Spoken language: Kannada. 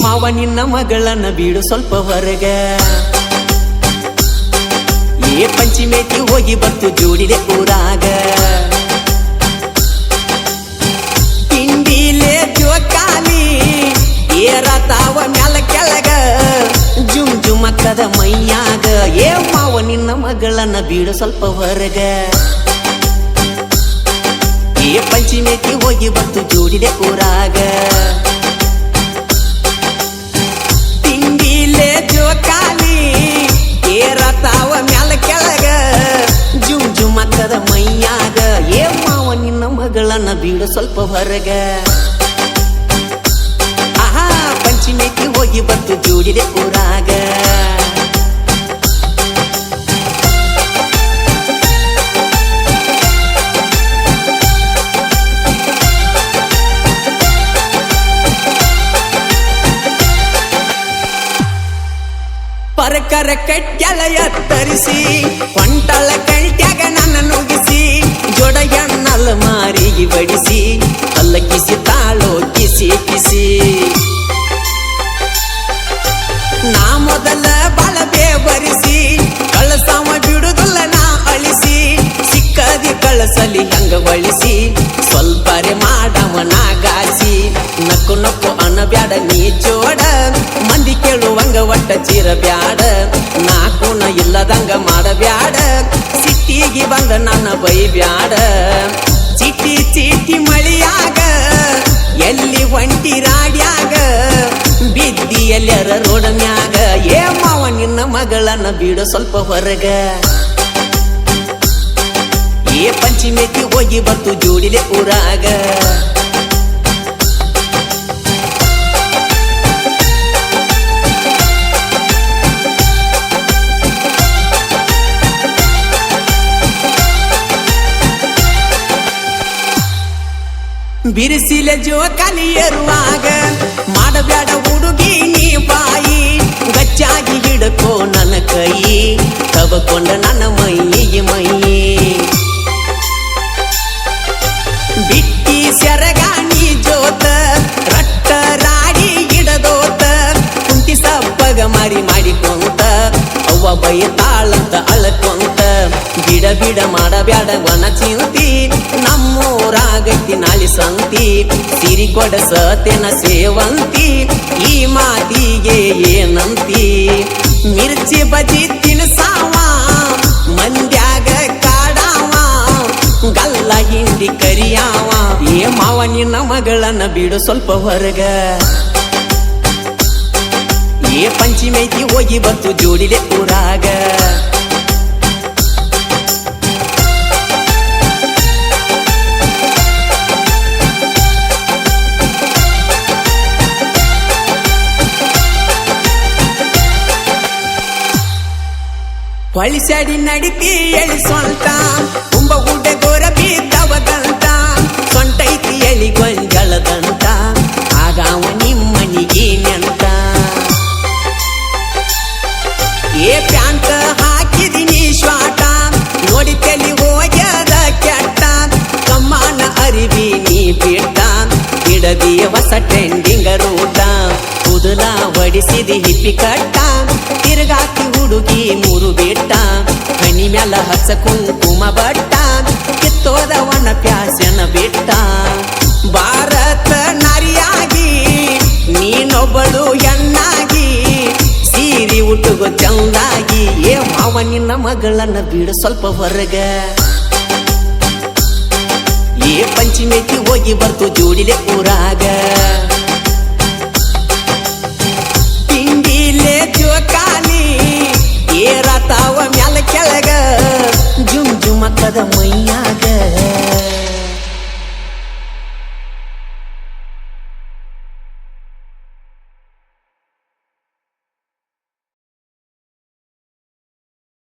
ಮಾವ ನಿನ್ನ ಮಗಳನ್ನ ಬೀಡು ಸ್ವಲ್ಪ ಹೊರಗ ಏ ಪಂಚಿಮೇತಿ ಹೋಗಿ ಬಂತು ಜೋಡಿದೆ ಊರಾಗ. ತಿಂಡಿಲೆ ಜೋಕಾಲಿ ಏರತಾವ ಮ್ಯಾಲ ಕೆಳಗ, ಜುಮ್ ಜುಮಕ್ಕದ ಮೈಯಾಗ. ಏ ಮಾವ ನಿನ್ನ ಮಗಳನ್ನ ಬೀಡು ಸ್ವಲ್ಪ ಹೊರಗ ಏ ಪಂಚಿಮೇತಿ ಹೋಗಿ ಬಂತು ಜೋಡಿದೆ ಊರಾಗ. ಮಗಳನ್ನ ಬೀಡು ಸ್ವಲ್ಪ ಹೊರಗೆ. ಆಹಾ ಪಂಚಮಿಗೆ ಹೋಗಿ ಬಂತು ಜೋಡಿದೆ ಊರಾಗ. ಪರಕರ ಕಟ್ಯಲ ಎತ್ತರಿಸಿ ಕೊಂಟಲ ಕಳ್ಟ್ಯಾಗ ನನ್ನ ನುಗಿಸಿ ಜೊಡಗಣ್ಣಲ್ ಮಾರಿಗೆ ಬಡಿಸಿ ಅಲ್ಲಕ್ಕಿಸಿ ತಾಳೋ ಕಿಸಿ ಕಿಸಿ ನಾ ಮೊದಲ ಬಳಬೆ ಬರಿಸಿ ಕಳಸಾವ ಬಿಡುದಿಲ್ಲ ನಾ ಅಳಿಸಿ ಸಿಕ್ಕದಿ ಕಳಸಲಿ ಹಂಗ ಬಳಿಸಿ ಸ್ವಲ್ಪರೆ ಮಾಡವನ ಗಾಸಿ ನಕ್ಕು ನಕ್ಕು ಅನಬ್ಯಾಡ ನೀ ಜೋಡ ಮಂದಿ ಕೇಳುವಂಗ ಒಟ್ಟ ಚೀರ ಬ್ಯಾಡ ನಾಕುನ ಇಲ್ಲದಂಗ ಮಾಡಬ್ಯಾಡ ಸಿಟ್ಟಿಗೆ ಬಂದ ನನ್ನ ಬೈ ಬ್ಯಾಡ ಚಿಟಿ ಮಳಿಯಾಗ, ಎಲ್ಲಿ ಒಂಟಿ ರಾಡ್ಯಾಗ ಬಿದ್ದಿ ಎಲ್ಲರ ರೋಡ ಮ್ಯಾಗ. ಏ ಮಾವ, ನಿನ್ನ ಮಗಳನ್ನ ಬಿಡು ಸ್ವಲ್ಪ ಹೊರಗ. ಏ ಪಂಚಮಿಗೆ ಹೋಗಿ ಬಂತು ಜೋಡಿಲೆ ಊರಾಗ. ಬಿರಿಸಿಲೆ ಜೋ ಕಲಿಯರುವಾಗ ಮಾಡಬ್ಯಾಡ ಹುಡುಗಿ ನೀ ಬಾಯಿ, ಗಚ್ಚಾಗಿ ಹಿಡಕೋ ನನ್ನ ಕೈ ತವಕೊಂಡ ನನ್ನ ಮೈಯಿಗೆ ಮೈ. ಬಿಟ್ಟಿ ಸೆರಗಾಣಿ ಜೋತ ರಟ್ಟ ರಾಡಿ ಗಿಡದೋತ ಕುಂತಿ ಸಪ್ಪಗ ಮಾರಿ ಮಾಡಿಕೊಂತ, ಅವ್ವ ಬೈತಾಳಂತ ಅಳಕೊಂತ, ಬಿಡ ಬಿಡ ಮಾಡಬ್ಯಾಡ ಒನ ಚಿಂತಿ. ನಮ್ಮೂರಾಗೈತಿ ನಾಳಿ ಸಂತಿ, ಸಿರಿ ಕೊಡಸತೆನ ಸೇವಂತಿ, ಈ ಮಾತಿಗೆ ಏನಂತಿ? ಮಿರ್ಚಿ ಬಜಿ ತಿನ್ಸಾವ ಮಂದ್ಯಾಗ ಕಾಡಾವ, ಗಲ್ಲ ಹಿಂಡಿ ಕರಿಯಾವ, ಏ ಮಾವ ನಿನ್ನ ಮಗಳನ್ನ ಬಿಡು ಸ್ವಲ್ಪ ಹೊರಗ. ಏ ಪಂಚಿಮೈತಿ ಹೋಗಿ ಬಂತು ಜೋಡಿಲೆ ಊರಾಗ. ಹೊಳಿಸ್ಯಾಡಿ ನಡಿತಿ ಎಳಿ ಸೊಂಟ. ತುಂಬ ಗುಡ್ಡೆ ಗೋರ ಬಿದ್ದವದಂತ. ಸೊಂಟೈತಿ ಎಳಿ ಗೊಂಜಳದಂತ. ಆಗ ಅವ ನಿಮ್ಮನಿಗೆ ನೆಂಟ ಏ ಪ್ಯಾಂಟ್ ಹಾಕಿದಿನಿ ಶ್ವಾಟ. ನೋಡಿ ತಲಿ ಹೋಗ್ಯದ ಕೆಟ್ಟ. ಕಮ್ಮಾನ ಅರಿವಿ ನೀ ಬಿಟ್ಟ. ಇಡದಿಯ ಹೊಸ ಟ್ರೆಂಡಿಂಗ ರೂಟ. ಕುದುಲ ಹೊಡಿಸಿದಿ ಹಿಪ್ಪಿ ಕಟ್ಟ. ತಿರುಗಾಕಿ ಹುಡುಗಿ ಮೂರು ಬಿಟ್ಟ ಹನಿ ಮ್ಯಾಲ ಹಸ ಕುಂಕುಮ ಬಟ್ಟ ಕಿತ್ತೋದವನ ಪ್ಯಾಸನ ಬಿಟ್ಟ. ಭಾರತ ನಾರಿಯಾಗಿ, ನೀನೊಬ್ಬಳು ಎಣ್ಣಾಗಿ ಸೀರಿ ಉಟ್ಟುಗೋ ಚಂದಾಗಿ, ಏ ಮಾವ ನಿನ್ನ ಮಗಳನ್ನ ಬಿಡು ಸ್ವಲ್ಪ ಹೊರಗ. ಏ ಪಂಚಮಿ ಹೋಗಿ ಬರ್ತು ಜೋಡಿಲೆ ಊರಾಗ. ಕೆಳಗ ಜುಮ್ ಜುಮಕದ ಮೈಯ